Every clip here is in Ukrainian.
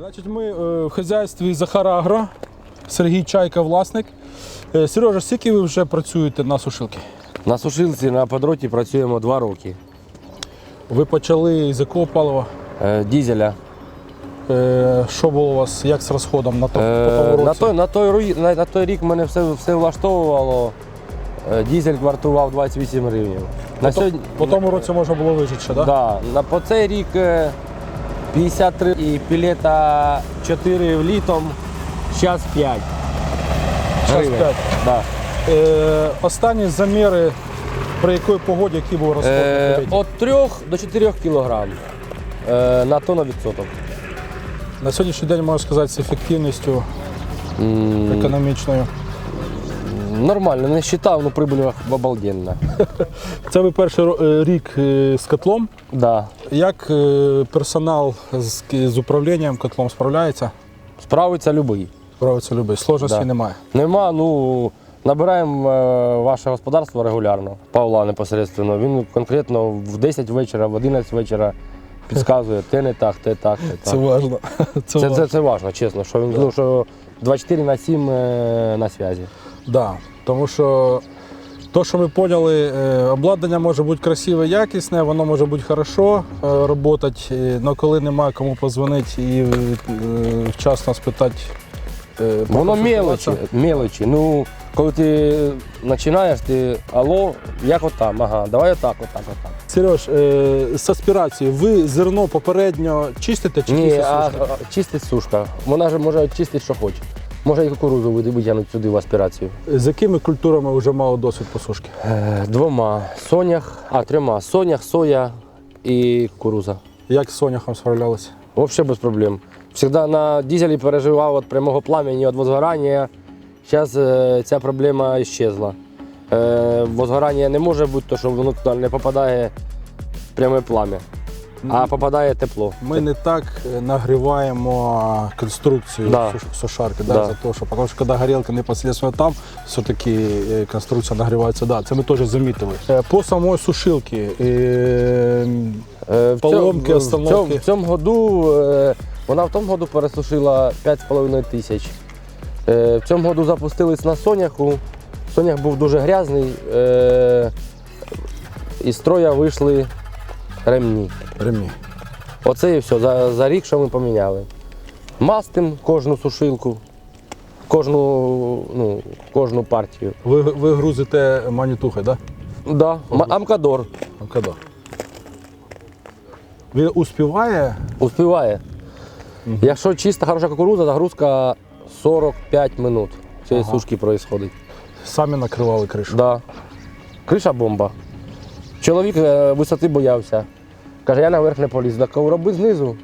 Значить, ми е, в хазяйстві Захара Агро, Сергій Чайка, власник. Е, Сережа, скільки ви вже працюєте на сушилки? На сушилці на подроті працюємо два роки. Ви почали з якого палива? Е, Дізеля. Що було у вас, як з розходом на, то, Е, На той, на, той, на, на той рік мене все, все влаштовувало. Дізель вартував 28 гривень. На По, сьогодні, по тому році можна було вижити ще, так? Да? да, на, по цей рік 53 і пілета 4 літом, зараз 5. Щас гривень. п'ять. Да. Е, останні заміри, при якій погоді, який був розход? Е, попередній? От 3 до 4 кілограм е, на тонну відсоток. На сьогоднішній день можна сказати з ефективністю економічною. Нормально, не вважав, але прибуль обалденна. Це ви перший е, рік е, з котлом. Да. Як е, персонал з, з управлінням котлом справляється? Справиться любий. Справиться любить. Сложності Да. немає. Нема, ну набираємо ваше господарство регулярно. Павла непосередньо. Він конкретно в 10 вечора, в 11 вечора підказує, те не так, те так, те Це так. Це, Це, важливо. це, це важливо, чесно, що він ну, що 24 на 7 е, на зв'язі. Да. Тому що то, що ми поняли, е, обладнання може бути красиве, якісне, воно може бути хорошо працювати, але коли немає кому позвонити і е, вчасно спитати. е, Воно мелочі, мелочі. Ну, коли ти починаєш, ти алло, як отам, ага, давай отак, отак, отак. Сереж, е, з аспірацією, ви зерно попередньо чистите чи Ні, а, сушки? а чистить сушка. Вона ж може чистити, що хоче. Може і кукурузу витягнути сюди в аспірацію. З якими культурами вже мало досвід по сушки? Е, Двома. Сонях, а трьома. Сонях, соя і кукуруза. Як з соняхом справлялися? Взагалі без проблем. Всегда на дизелі переживав від прямого пламені, від возгорання. Зараз ця проблема щезла. Е, возгорання не може бути, тому що воно туди не попадає пряме плам'я, а попадає тепло. Ми не так е, нагріваємо конструкцію Да. сушарки, да. Да. за те, що, тому що коли горілка непосредственно там, все-таки е, конструкція нагрівається. Да, це ми теж замітили. Е, По самої сушилки. Е, в Поломки, цьому- остановки. В цьому, в цьому году, вона в тому году пересушила 5,5 тисяч. В цьому году запустились на соняху. Сонях був дуже грязний. Із строя вийшли ремні. Ремні. Оце і все за, за рік, що ми поміняли. Мастим кожну сушилку, кожну, ну, кожну партію. Ви, ви грузите манітухи, так? Да. м- Амкадор Да? Коли? Він успіває успіває. Якщо чиста хороша кукурудза, загрузка 45 минут цієї Ага. сушки відбувається. самі накривали кришу. Да. Криша бомба. Чоловік е, висоти боявся. Каже, я наверх не поліз. Так кажу, роби знизу.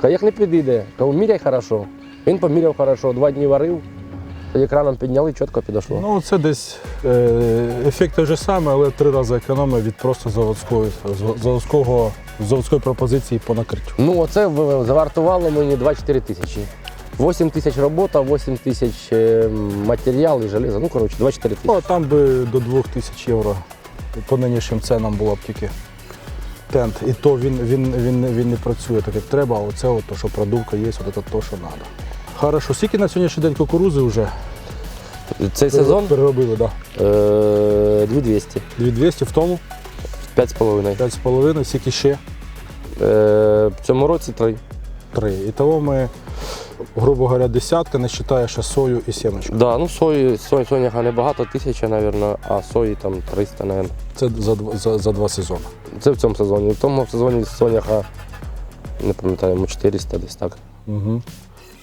Каже, як не підійде. Кажу, міряй хорошо. Він поміряв хорошо, два дні варив, тоді краном підняли, чітко підійшло. Ну, це десь е, ефект той же самий, але три рази економія від просто заводської, заводського, заводської пропозиції по накриттю. Ну, оце завартувало мені 24 тисячі. 8 тисяч робота, 8 тисяч е, матеріал і железо. Ну, коротше, 24 тисячі. Ну, а там би до 2000 євро по нинішнім ценам було б тільки тент. І то він, він, він, він не працює так, як треба, а оце от, то, що продувка є, от це то, що треба. Хорошо, скільки на сьогоднішній день кукурузи вже Цей сезон переробили, да. е, 2200, 2200 в тому, 5,5. 5,5, скільки ще Е, в цьому році 3. 3. І того ми, грубо говоря, десятка, не вважає ще сою і сімочку. Да, ну сої, сої, соняха небагато, тисяча, мабуть, а сої там 300, мабуть. Це за, за, за два сезони. Це в цьому сезоні. В тому сезоні соняха, не пам'ятаю, 400 десь так. Угу.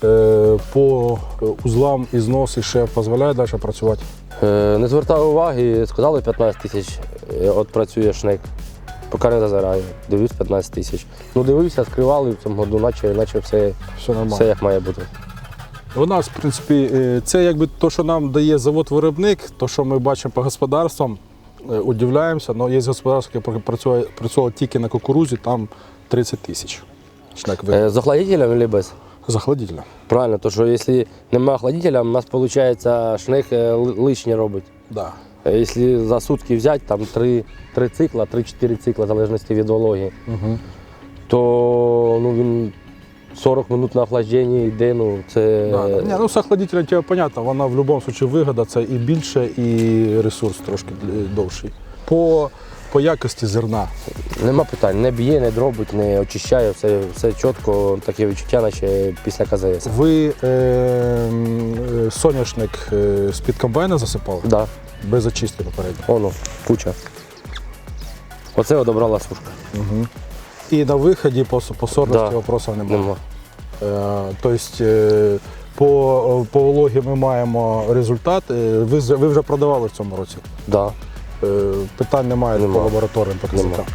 Е, по узлам і знос і ще дозволяє далі працювати. Е, не звертав уваги, сказали 15 тисяч, е, от працює шнек. Поки не зазираю. Дивлюсь 15 тисяч. Ну дивився, скривали в цьому году, наче, наче все, Все нормально. все як має бути. У нас, в принципі, е, це якби то, що нам дає завод-виробник, то, що ми бачимо по господарствам, е, удивляємося, але є господарство, яке працює, працювало тільки на кукурузі, там 30 тисяч. Шнек ви... Е, з охладителем чи без? Захладительно. Правильно, тому що якщо немає охладителя, у нас виходить шнек е, ли- лишнє робить. Да. Е, Якщо за сутки взяти там 3, 3 цикла, 3-4 цикла, в залежності від вологи, Угу. то ну, він 40 минут на охлажденні йде, ну це. Да, да. Ні, ну з охладителем тебе понятно, вона в будь-якому випадку вигода, це і більше, і ресурс трошки довший. По, по якості зерна. Нема питань, не б'є, не дробить, не очищає, все, все чітко, таке відчуття, наче після КЗС. Ви е, е, соняшник е, з-під комбайна засипали? Да, Без очистки попередньо. воно, куча. Оце одобрала сушка. Угу. І на виході по, по сорності Да. вопросів немає. Нема. Е, тобто е, по, по вологі ми маємо результат. Е, Ви, ви вже продавали в цьому році. Да. Е, Питань немає немає. по лабораторним показникам.